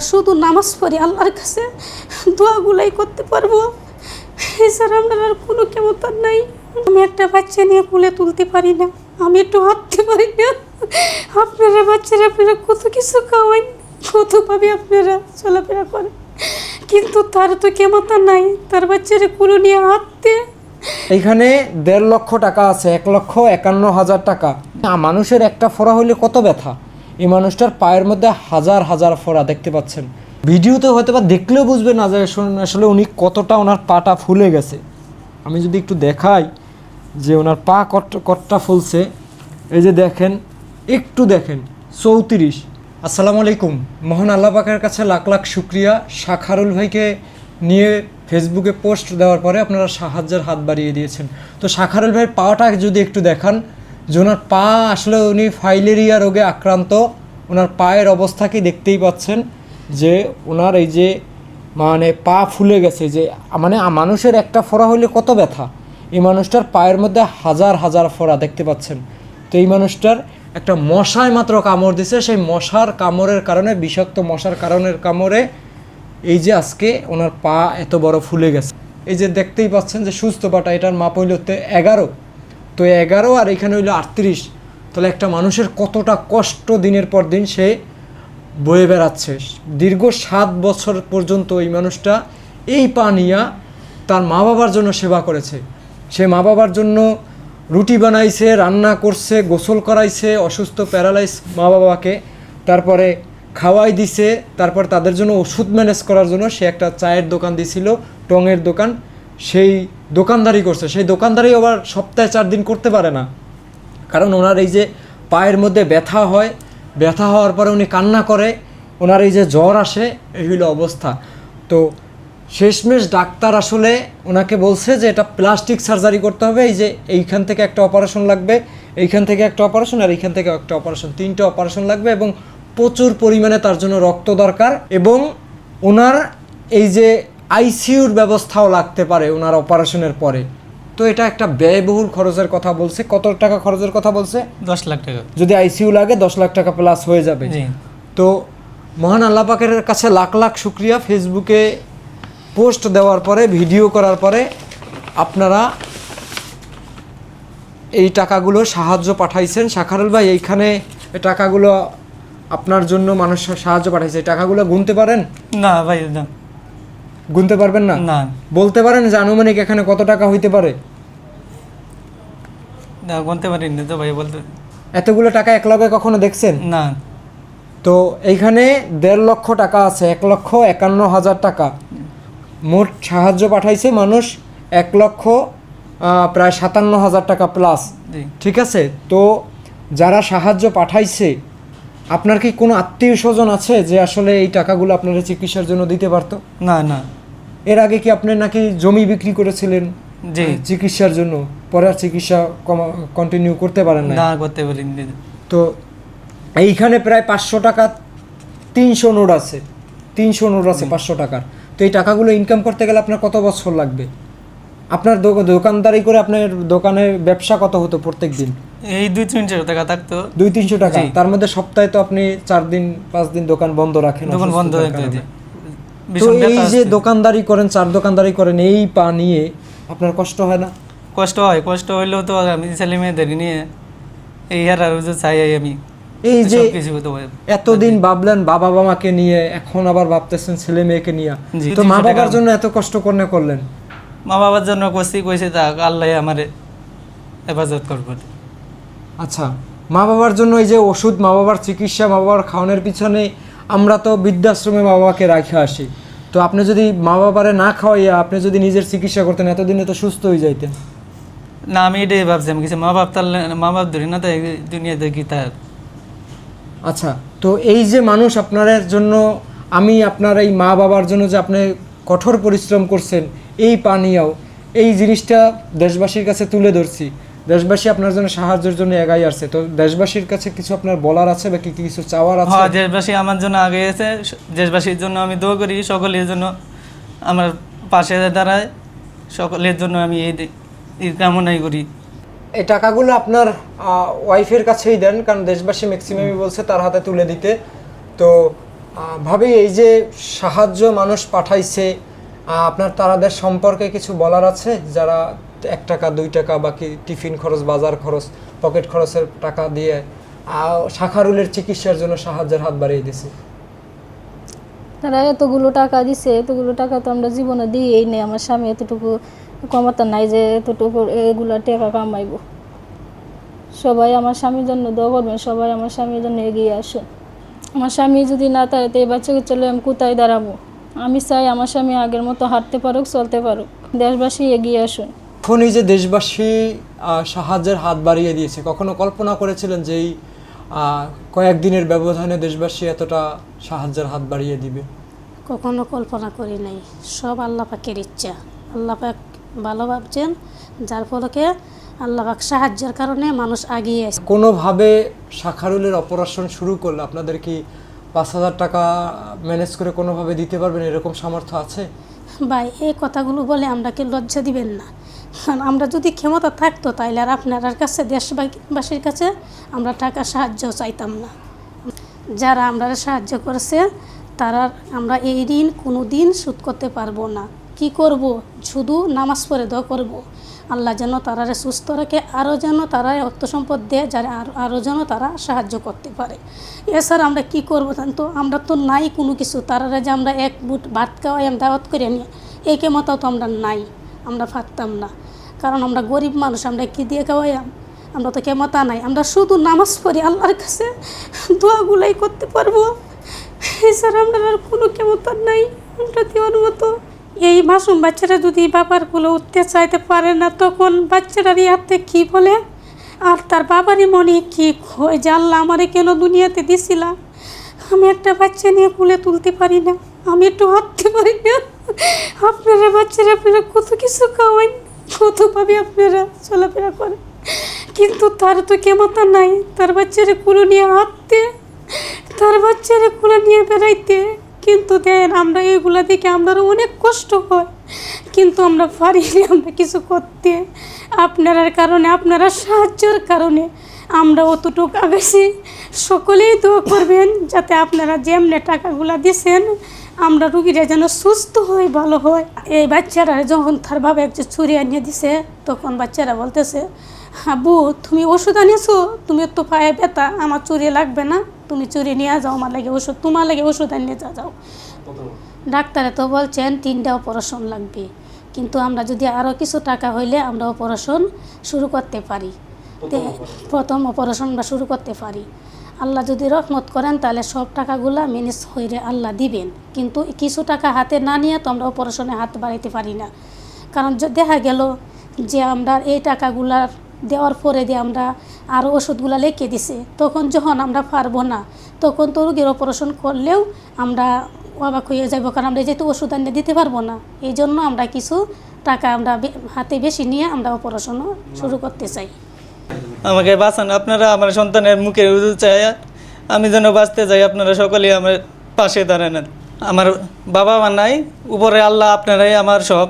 শুধু নামাজ পড়ি, আল্লাহর কাছে দোয়াগুলাই করতে পারব। এছাড়া আমার আর কোনো ক্ষমতা নাই। আমি একটা বাচ্চা নিয়ে কুলে তুলতে পারি না। আমি একটু হাঁটতে পারি না। আপনারা বাচ্চারা, আপনারা কত কিছু খাওয়ান কতভাবে আপনারা চলাফেরা করেন। কিন্তু তার তো ক্ষমতা নাই। তার বাচ্চারা কুলো নিয়ে হাঁটতে। এইখানে দেড় লক্ষ টাকা আছে, এক লক্ষ একান্ন হাজার টাকা। মানুষের একটা ফোড়া হলে কত ব্যথা? এই মানুষটার পায়ের মধ্যে হাজার হাজার ফোড়া দেখতে পাচ্ছেন। ভিডিওতে হয়তো বা দেখলেও বুঝবে না যে আসলে- উনি কতটা ওনার পাটা ফুলে গেছে। আমি যদি একটু দেখাই যে ওনার পা কট কটটা ফুলছে। এই যে দেখেন, একটু দেখেন, চৌত্রিশ। আসসালামু আলাইকুম। মহান আল্লাহ পাকের কাছে লাখ লাখ শুক্রিয়া। শাখারুল ভাইকে নিয়ে ফেসবুকে পোস্ট দেওয়ার পরে আপনারা সাহায্যের হাত বাড়িয়ে দিয়েছেন। তো শাখারুল ভাইয়ের পাটা যদি একটু দেখান যে ওনার পা আসলে উনি ফাইলেরিয়া রোগে আক্রান্ত। ওনার পায়ের অবস্থা কি দেখতেই পাচ্ছেন? যে ওনার এই যে মানে পা ফুলে গেছে, যে মানে মানুষের একটা ফোড়া হইলে কত ব্যথা। এই মানুষটার পায়ের মধ্যে হাজার হাজার ফোড়া দেখতে পাচ্ছেন। তো এই মানুষটার একটা মশায় মাত্র কামড় দিছে। সেই মশার কামড়ের কারণে, বিষাক্ত মশার কারণের কামড়ে এই যে আজকে ওনার পা এত বড় ফুলে গেছে। এই যে দেখতেই পাচ্ছেন যে সুস্থ পাটা, এটার মাপ হইল হচ্ছে এগারো। তো এগারো আর এখানে হইল আটত্রিশ। তাহলে একটা মানুষের কতটা কষ্ট দিনের পর দিন সে বয়ে বেড়াচ্ছে। দীর্ঘ সাত বছর পর্যন্ত এই মানুষটা এই পা নিয়া তার মা বাবার জন্য সেবা করেছে। সে মা বাবার জন্য রুটি বানাইছে, রান্না করছে, গোসল করাইছে, অসুস্থ, প্যারালাইজ মা বাবাকে তারপরে খাওয়াই দিছে, তারপর তাদের জন্য ওষুধ ম্যানেজ করার জন্য সে একটা চায়ের দোকান দিছিল, টঙের দোকান। সেই দোকানদারি করছে। সেই দোকানদারি আবার সপ্তাহে চার দিন করতে পারে না। কারণ ওনার এই যে পায়ের মধ্যে ব্যথা হয়, ব্যথা হওয়ার পরে উনি কান্না করে, ওনার এই যে জ্বর আসে, এই হইল অবস্থা। তো শেষমেশ ডাক্তার আসলে ওনাকে বলছে যে, এটা প্লাস্টিক সার্জারি করতে হবে, এই যে এইখান থেকে একটা অপারেশন লাগবে, এইখান থেকে একটা অপারেশন আর এইখান থেকে একটা অপারেশন। তিনটে অপারেশন লাগবে এবং প্রচুর পরিমাণে তার জন্য রক্ত দরকার এবং ওনার এই যে আইসিইউর ব্যবস্থাও লাগতে পারে ওনার অপারেশনের পরে। তো এটা একটা ব্যয়বহুল খরচের কথা বলছে। কত টাকা খরচের কথা বলছে? দশ লাখ টাকা। যদি আইসিইউ লাগে দশ লাখ টাকা প্লাস হয়ে যাবে। তো মহান আল্লাহ পাকের কাছে লাখ লাখ শুক্রিয়া। ফেসবুকে পোস্ট দেওয়ার পরে ভিডিও করার পরে আপনারা এই টাকাগুলো সাহায্য পাঠাইছেন। শাখারুল ভাই এইখানে টাকাগুলো আপনার জন্য মানুষ সাহায্য পাঠাইছে। টাকাগুলো গুনতে পারেন? না ভাই না। গুনতে পারবেন না? না। বলতে পারেন যে আনুমানিক এখানে কত টাকা হইতে পারে? না বলতে পারিনি তো ভাই বলতে এতগুলো টাকা এক লগে কখনো দেখছেন? না। তো এইখানে দেড় লক্ষ টাকা আছে এক লক্ষ একান্ন হাজার টাকা। মোট সাহায্য পাঠাইছে মানুষ এক লক্ষ প্রায় সাতান্ন হাজার টাকা প্লাস ঠিক আছে? তো যারা সাহায্য পাঠাইছে আপনার কি কোনো আত্মীয় স্বজন আছে যে আসলে এই টাকাগুলো আপনারা চিকিৎসার জন্য দিতে পারতো? না না। এর আগে কি আপনি নাকি জমি বিক্রি করেছিলেন? জি। চিকিৎসার জন্য? পরে আর চিকিৎসা কন্টিনিউ করতে পারেন না না করতে পারিনি। তো এইখানে প্রায় পাঁচশো টাকা তিনশো নোট আছে। তিনশো নোট আছে পাঁচশো টাকার। তো এই টাকাগুলো ইনকাম করতে গেলে আপনার কত বছর লাগবে? আপনার দোকানদারি করে আপনার দোকানে ব্যবসা কত হতো প্রত্যেক দিন এই দুই তিনশো টাকা থাকতো। দুই তিনশো টাকা। তার মধ্যে সপ্তাহে তো আপনি চার দিন পাঁচ দিন দোকান বন্ধ রাখেন দোকান বন্ধ অসুস্থতার হয়ে কারণে। যেত তো এই যে দোকানদারি করেন চার দোকানদারি করেন এই পা নিয়ে আপনার কষ্ট হয় না? কষ্ট হয় কষ্ট হইলেও তো আমি ছেলে মেয়েদের নিয়ে এই আর আর যে চাই আমি। এই যে এতদিন ভাবলেন বাবা মাকে নিয়ে এখন আবার ভাবতেছেন ছেলে মেয়েকে নিয়ে। তো মা 300 বাবার জন্য এত কষ্ট করনে করলেন? মা বাবার জন্য কষি কইছে তা আল্লাহ আমারে হেফাজত করব। আচ্ছা মা বাবার জন্য এই যে ওষুধ মা বাবার চিকিৎসা মা বাবার খাওয়ানোর পিছনে আমরা তো বৃদ্ধাশ্রমে মা বাবাকে রাখে আসি। তো আপনি যদি মা বাবারে না খাওয়াইয়া আপনি যদি নিজের চিকিৎসা করতেন এতদিনে তো সুস্থ হয়ে যাইতেন। না আমি এটাই ভাবছি আমি কিছু মা বাপ তার মা বাপ ধরি না তাই দুনিয়াতে কি তার। আচ্ছা তো এই যে মানুষ আপনার জন্য আমি আপনার এই মা বাবার জন্য যে আপনি কঠোর পরিশ্রম করছেন এই পানিয়াও এই জিনিসটা দেশবাসীর কাছে তুলে ধরছি। দেশবাসী আপনার জন্য সাহায্যের জন্য এগাই আসছে। তো দেশবাসীর কাছে কিছু আপনার বলার আছে বা কি কি কিছু চাওয়ার আছে? হ্যাঁ দেশবাসী আমার জন্য আগে এসে দেশবাসীর জন্য আমি দোয়া করি সকলের জন্য আমার পাশে দাঁড়ায় সকলের জন্য আমি এই এই কামনাই করি। এই টাকাগুলো আপনার ওয়াইফের কাছেই দেন কারণ দেশবাসী ম্যাক্সিমামই বলছে তার হাতে তুলে দিতে। তো ভাবি এই যে সাহায্য মানুষ পাঠাইছে আপনার তারাদের সম্পর্কে কিছু বলার আছে? যারা এক টাকা, দুই টাকা, বাকি টিফিন খরচ, বাজার খরচ, পকেট খরচের টাকা দিয়ে শাখারুলের চিকিৎসার জন্য সাহায্যের হাত বাড়িয়ে দিছে। তারা এতগুলো টাকা দিছে, এতগুলো টাকা তো আমরা জীবনে দিয়েই নেই, আমার স্বামী এতটুকু ক্ষমতা নাই যে এতটুকু এগুলো টাকা কামাইব। সবাই আমার স্বামীর জন্য দোয়া করবেন, সবাই আমার স্বামীর জন্য এগিয়ে আসুন। আমার স্বামী যদি না তাই, তো এই বাচ্চাকে চলে আমি কোথায় দাঁড়াবো? আমি চাই আমার স্বামী আগের মতো হাঁটতে পারুক, চলতে পারুক, দেশবাসী এগিয়ে আসুন। এখন এই যে দেশবাসী সাহায্যের হাত বাড়িয়ে দিয়েছে কখনো কল্পনা করেছিলেন যে এই কয়েকদিনের ব্যবধানে দেশবাসী এতটা সাহায্যের হাত বাড়িয়ে দিবে? কখনো কল্পনা করি নাই। সব আল্লাহ পাকের ইচ্ছা। আল্লাহ পাক ভালো ভাবছেন যার ফলকে আল্লাহ পাক সাহায্যের কারণে মানুষ আগিয়ে আসে কোনোভাবে শাখারুলের অপারেশন শুরু করলে আপনাদের কি পাঁচ হাজার টাকা ম্যানেজ করে কোনোভাবে দিতে পারবেন, এরকম সামর্থ্য আছে? ভাই, এই কথাগুলো বলে আমরা কি লজ্জা দিবেন না। কারণ আমরা যদি ক্ষমতা থাকতো তাইলে আর আপনার কাছে, দেশবাসীর কাছে আমরা টাকা সাহায্য চাইতাম না। যারা আমরা সাহায্য করেছে, তারা আমরা এই ঋণ কোনো দিন শোধ করতে পারব না। কি করব? শুধু নামাজ পড়ে দোয়া করব। আল্লাহ যেন তারারে সুস্থ রাখে, আরও যেন তারা অর্থ সম্পদ দেয়, যারা আরও যেন তারা সাহায্য করতে পারে। এছাড়া আমরা কি করব তো আমরা তো নাই কোনো কিছু। তারা যে আমরা এক বুট ভাত খাওয়াই, আমি দাওয়াত করে নিয়ে এই কেমতাও তো আমরা নাই। আমরা পারতাম না। কারণ আমরা গরিব মানুষ, আমরা কি দিয়ে খাওয়াইয়াম? আমরা তো কেমতা নাই। আমরা শুধু নামাজ পড়ি, আল্লাহর কাছে দোয়াগুলাই করতে পারব। এছাড়া আমরা আর কোনো কেমতা নাই। আমরা দেওয়ার মতো এই মাসুম বাচ্চারা যদি বাবারগুলো উঠতে চাইতে পারে না, তখন বাচ্চাটার ইয়াতে কী বলে? আর তার বাবারই মনে কি যে আমারে কেন দুনিয়াতে দিছিলাম আমি একটা বাচ্চা নিয়ে কুলে তুলতে পারি না। আমি একটু হাঁটতে পারি না। আপনারা বাচ্চারা, আপনারা কত কিছু খাওয়ান। কতভাবে আপনারা চলাফেরা করেন। কিন্তু তার তো কেমতা নাই। তার বাচ্চারা কুলো নিয়ে হাঁটতে, তার বাচ্চারা কুলো নিয়ে বেড়াইতে। কিন্তু দেন আমরা এগুলা দেখে আমারও অনেক কষ্ট হয়। কিন্তু আমরা পারি আমরা কিছু করতে। আপনার কারণে, আপনারা সাহায্যের কারণে আমরা অতটুকু আগাইছি। সকলেই দোয়া করবেন যাতে আপনারা যেমনে টাকাগুলা দিছেন, আমরা রুগীরা যেন সুস্থ হয় ভালো হয়। এই বাচ্চারা যখন তার বাবা একজন ছুরি আনিয়ে দিছে, তখন বাচ্চারা বলতেছে হাবু তুমি ওষুধ আনিয়েছো? তুমি তো পায়ে ব্যথা, আমার চুরি লাগবে না। তুমি চুরি নিয়ে যাও আমার লাগে ওষুধ তোমার লাগে ওষুধ আনিয়ে যা যাও। ডাক্তারে তো বলছেন তিনটা অপারেশন লাগবে। কিন্তু আমরা যদি আরও কিছু টাকা হইলে আমরা অপারেশন শুরু করতে পারি। প্রথম অপারেশন আমরা শুরু করতে পারি। আল্লাহ যদি রহমত করেন তাহলে সব টাকাগুলা ম্যানেজ হয়ে আল্লাহ দিবেন। কিন্তু কিছু টাকা হাতে না নিয়ে তো আমরা অপারেশনে হাত বাড়াইতে পারি না। কারণ দেখা গেল যে আমরা এই টাকাগুলা দেওয়ার পরে দিয়ে আমরা আরও ওষুধগুলা লিখে দিছে। তখন যখন আমরা পারব না, তখন তো রোগীর অপারেশন করলেও আমরা অবাক হয়ে যাব, কারণ আমরা যেহেতু ওষুধ আনিয়ে দিতে পারব না, এই জন্য আমরা কিছু টাকা আমরা হাতে বেশি নিয়ে আমরা অপারেশনও শুরু করতে চাই। আমাকে বাঁচান আপনারা, আমার সন্তানের মুখে চাই আমি যেন বাঁচতে যাই, আপনারা সকলেই আমার পাশে দাঁড়ান। আমার বাবা মা নাই, উপরে আল্লাহ আপনারাই আমার সব।